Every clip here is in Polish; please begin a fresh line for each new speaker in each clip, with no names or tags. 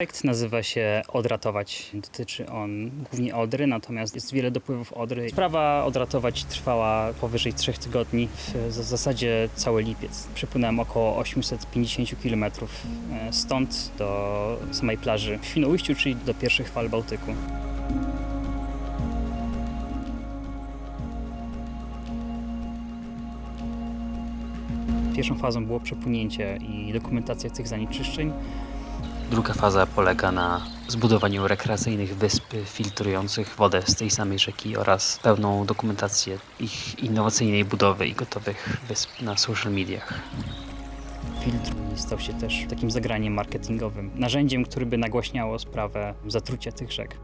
Projekt nazywa się Odratować. Dotyczy on głównie Odry, natomiast jest wiele dopływów Odry. Sprawa Odratować trwała powyżej trzech tygodni, w zasadzie cały lipiec. Przepłynąłem około 850 km stąd do samej plaży w Świnoujściu, czyli do pierwszych fal Bałtyku. Pierwszą fazą było przepłynięcie i dokumentacja tych zanieczyszczeń.
Druga faza polega na zbudowaniu rekreacyjnych wysp filtrujących wodę z tej samej rzeki oraz pełną dokumentację ich innowacyjnej budowy i gotowych wysp na social mediach.
filtr stał się też takim zagraniem marketingowym, narzędziem, które by nagłaśniało sprawę zatrucia tych rzek.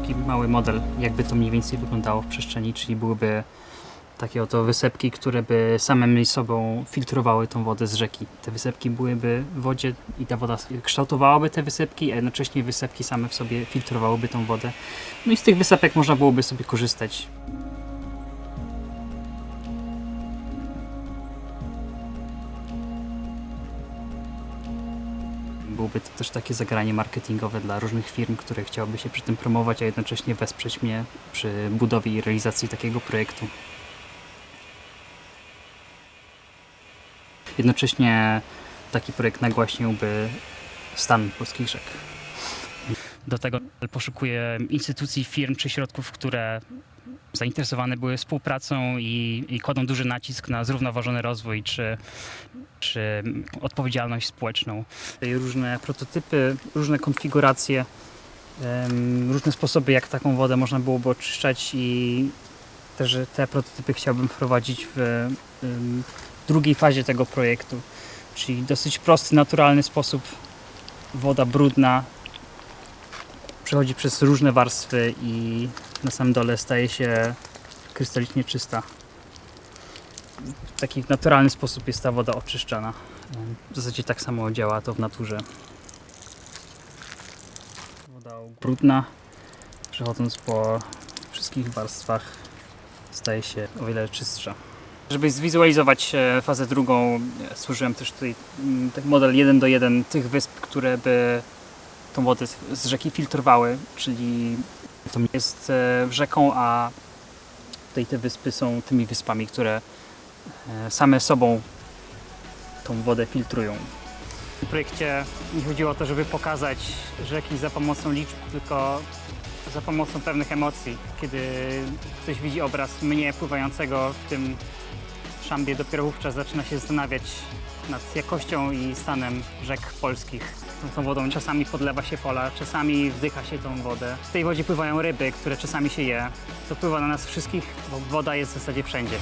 Taki mały model, jakby to mniej więcej wyglądało w przestrzeni, czyli byłyby takie oto wysepki, które by samym sobą filtrowały tą wodę z rzeki. Te wysepki byłyby w wodzie i ta woda kształtowałaby te wysepki, a jednocześnie wysepki same w sobie filtrowałyby tą wodę. No i z tych wysepek można byłoby sobie korzystać. Byłoby to też takie zagranie marketingowe dla różnych firm, które chciałyby się przy tym promować, a jednocześnie wesprzeć mnie przy budowie i realizacji takiego projektu. Jednocześnie taki projekt nagłaśniłby stan polskich rzek. Do tego poszukuję instytucji, firm czy środków, które zainteresowane były współpracą i, i kładą duży nacisk na zrównoważony rozwój czy, czy odpowiedzialność społeczną. Różne prototypy, różne konfiguracje, różne sposoby, jak taką wodę można byłoby oczyszczać i też te prototypy chciałbym wprowadzić w drugiej fazie tego projektu, czyli dosyć prosty, naturalny sposób. Woda brudna przechodzi przez różne warstwy i na samym dole staje się krystalicznie czysta. W taki naturalny sposób jest ta woda oczyszczana. W zasadzie tak samo działa to w naturze. Woda brudna, przechodząc po wszystkich warstwach, staje się o wiele czystsza. Żeby zwizualizować e, fazę drugą, e, służyłem też tutaj mm, tak model 1 do 1 tych wysp, które by tą wodę z- rzeki filtrowały, czyli to jest e, rzeką, a tutaj te wyspy są tymi wyspami, które same sobą tą wodę filtrują. W projekcie nie chodziło o to, żeby pokazać rzeki za pomocą liczb, tylko za pomocą pewnych emocji. Kiedy ktoś widzi obraz mnie pływającego w tym szambie, dopiero wówczas zaczyna się zastanawiać nad jakością i stanem rzek polskich. Tą, wodą czasami podlewa się pola, czasami wdycha się tą wodę. W tej wodzie pływają ryby, które czasami się je. To wpływa na nas wszystkich, bo woda jest w zasadzie wszędzie.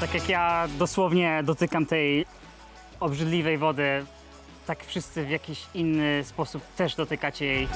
Tak jak ja dosłownie dotykam tej obrzydliwej wody, tak wszyscy w jakiś inny sposób też dotykacie jej.